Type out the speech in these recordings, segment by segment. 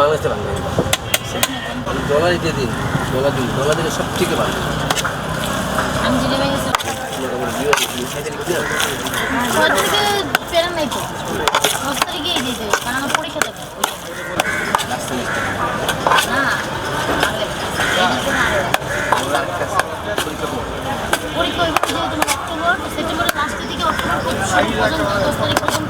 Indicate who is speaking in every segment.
Speaker 1: বাংলাদেশে বাংলা ডলার দিয়ে দিন ডলার দিন ডলার দিলে সব থেকে ভালো মোটামুটি বিয়ে সাইকেল কিনে
Speaker 2: ছয় তারিখে প্যারা নাই তো দশ তারিখে এই দিতে হবে, কারণ আমার পরীক্ষা থাকে
Speaker 1: লাস্ট সেমিস্টার
Speaker 2: না আগে এই দিতে না আগে। পরীক্ষা সেপ্টেম্বরের লাস্টের দিকে অক্টোবর পর্যন্ত দশ তারিখ পর্যন্ত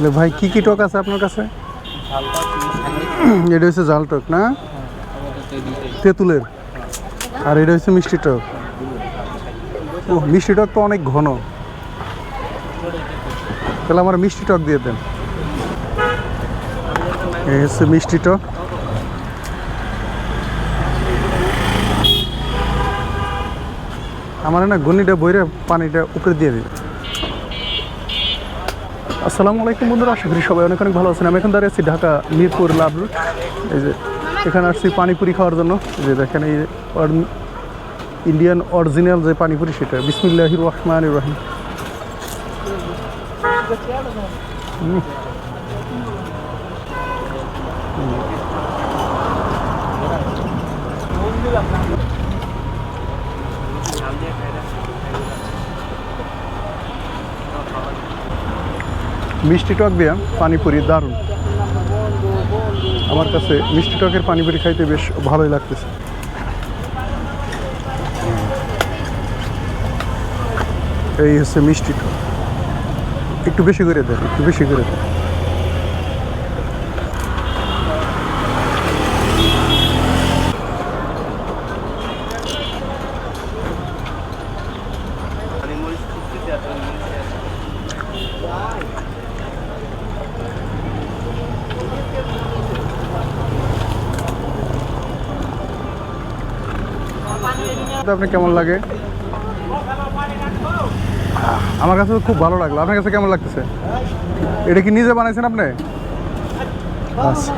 Speaker 3: তাহলে ভাই কি কি টক আছে আপনার কাছে? এটা হচ্ছে জাল টক, না? তেঁতুলের। আর এটা হচ্ছে মিষ্টি টক। ও, মিষ্টি টক তো অনেক ঘন। তাহলে আমার মিষ্টি টক দিয়ে দেন। এই হচ্ছে মিষ্টি টক। আমার না গনিটা বইরে পানিটা উপরে দিয়ে দিই আসসালামু আলাইকুম বন্ধুরা, আশা করি সবাই অনেক অনেক ভালো আছেন। আমি এখন দাঁড়িয়ে আছি ঢাকা মিরপুর লাভ রোড এই যে, এখানে আসছি পানিপুরি খাওয়ার জন্য। যে দেখেন, এই ইন্ডিয়ান অরিজিনাল যে পানিপুরি সেটা। বিসমিল্লাহ রহমান রহিম। হুম। মিষ্টি টক দিয়া পানিপুরি দারুণ। আমার কাছে মিষ্টি টকের পানিপুরি খাইতে বেশ ভালোই লাগতেছে। এই হচ্ছে মিষ্টি টক। একটু বেশি করে দেন, একটু বেশি করে দেন। আপনি কেমন লাগে? আমার কাছে তো খুব ভালো লাগল। আপনার কাছে কেমন লাগতেছে? এটা কি নিজে বানাইছেন আপনি? আচ্ছা।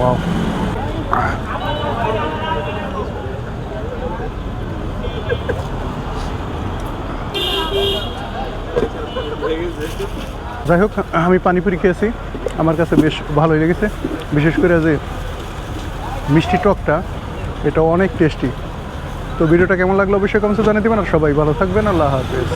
Speaker 3: Wow. যাই হোক, আমি পানিপুরি খেয়েছি। আমার কাছে বেশ ভালোই লেগেছে। বিশেষ করে যে মিষ্টি টকটা এটা অনেক টেস্টি তো ভিডিওটা কেমন লাগল অবশ্যই কমসে জানিয়ে দেবেন আর সবাই ভালো থাকবেন। আল্লাহ হাফেজ।